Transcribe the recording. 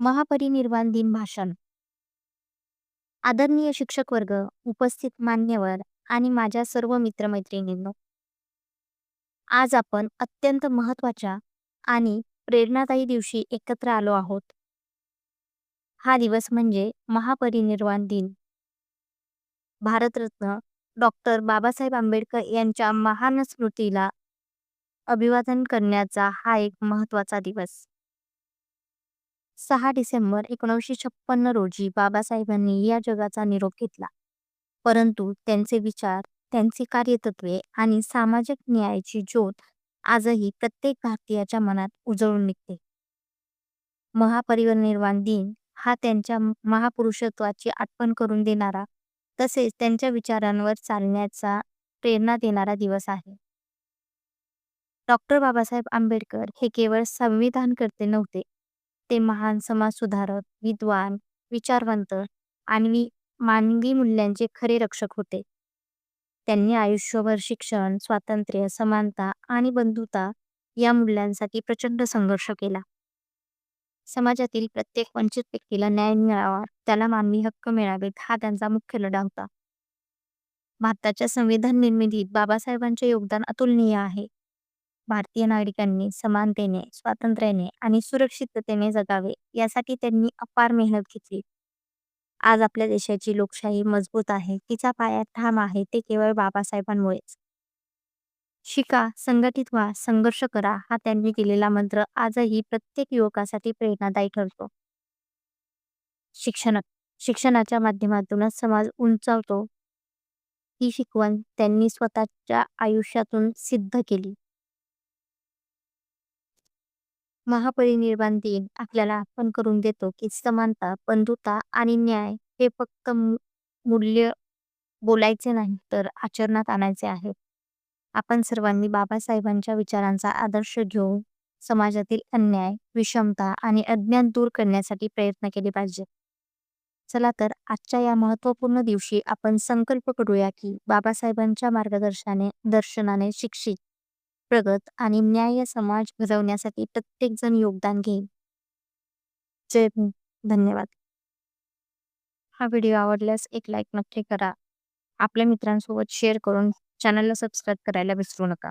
महापरिनिर्वाण दिन भाषण. आदरणीय शिक्षक वर्ग उपस्थित मान्यवर आणि माझ्या सर्व मित्रमैत्रिणींनो. आज आपण अत्यंत महत्त्वाच्या आणि प्रेरणादायी दिवशी एकत्र आलो आहोत. हा दिवस म्हणजे महापरिनिर्वाण दिन. भारतरत्न डॉक्टर बाबासाहेब आंबेडकर यांच्या महान स्मृतीला अभिवादन करण्याचा हा एक महत्त्वाचा दिवस. सहा डिसेंबर एकोणीसशे छप्पन्न रोजी बाबासाहेबांनी या जगाचा निरोप घेतला. परंतु त्यांचे विचार त्यांची कार्यतत्वे आणि सामाजिक न्यायाची ज्योत आजही प्रत्येक भारतीयाच्या मनात उजळून निघते. महापरिनिर्वाण दिन हा त्यांच्या महापुरुषत्वाची आठवण करून देणारा तसेच त्यांच्या विचारांवर चालण्याचा प्रेरणा देणारा दिवस आहे. डॉक्टर बाबासाहेब आंबेडकर हे केवळ संविधानकर्ते नव्हते ते महान समाजसुधारक विद्वान विचारवंत आणि मानवी मूल्यांचे खरे रक्षक होते. त्यांनी आयुष्यभर शिक्षण स्वातंत्र्य समानता आणि बंधुता या मूल्यांसाठी प्रचंड संघर्ष केला. समाजातील प्रत्येक वंचित व्यक्तीला न्याय मिळावा त्याला मानवी हक्क मिळावेत हा त्यांचा मुख्य लढा होता. भारताच्या संविधान निर्मितीत बाबासाहेबांचे योगदान अतुलनीय आहे. भारतीय नागरिकांनी समानतेने स्वातंत्र्याने आणि सुरक्षिततेने जगावे यासाठी त्यांनी अपार मेहनत घेतली. आज आपल्या देशाची लोकशाही मजबूत आहे. तिचा पाया ठाम आहे ते केवळ बाबासाहेबांमुळेच. शिका संघटित व्हा संघर्ष करा हा त्यांनी दिलेला मंत्र आजही प्रत्येक युवकासाठी प्रेरणादायी ठरतो. शिक्षण शिक्षणाच्या माध्यमातूनच समाज उंचावतो. ही शिकवण त्यांनी स्वतःच्या आयुष्यातून सिद्ध केली. महापरिनिर्वाण दिन आपल्याला आठवण करून देतो की समानता बंधुता आणि न्याय हे फक्त मूल्य बोलायचे नाही तर आचरणात आणायचे आहे. आपण सर्वांनी बाबासाहेबांच्या विचारांचा आदर्श घेऊन समाजातील अन्याय विषमता आणि अज्ञान दूर करण्यासाठी प्रयत्न केले पाहिजे. चला तर आजच्या या महत्त्वपूर्ण दिवशी आपण संकल्प करूया की बाबासाहेबांच्या मार्गदर्शनाने दर्शनाने शिक्षित प्रगत आणि न्याय समाज घडवण्यासाठी प्रत्येक जण योगदान घेईल. जय भीम. धन्यवाद. हा व्हिडिओ आवडल्यास एक लाईक नक्की करा. आपल्या मित्रांसोबत शेअर करून चॅनलला सबस्क्राईब करायला विसरू नका.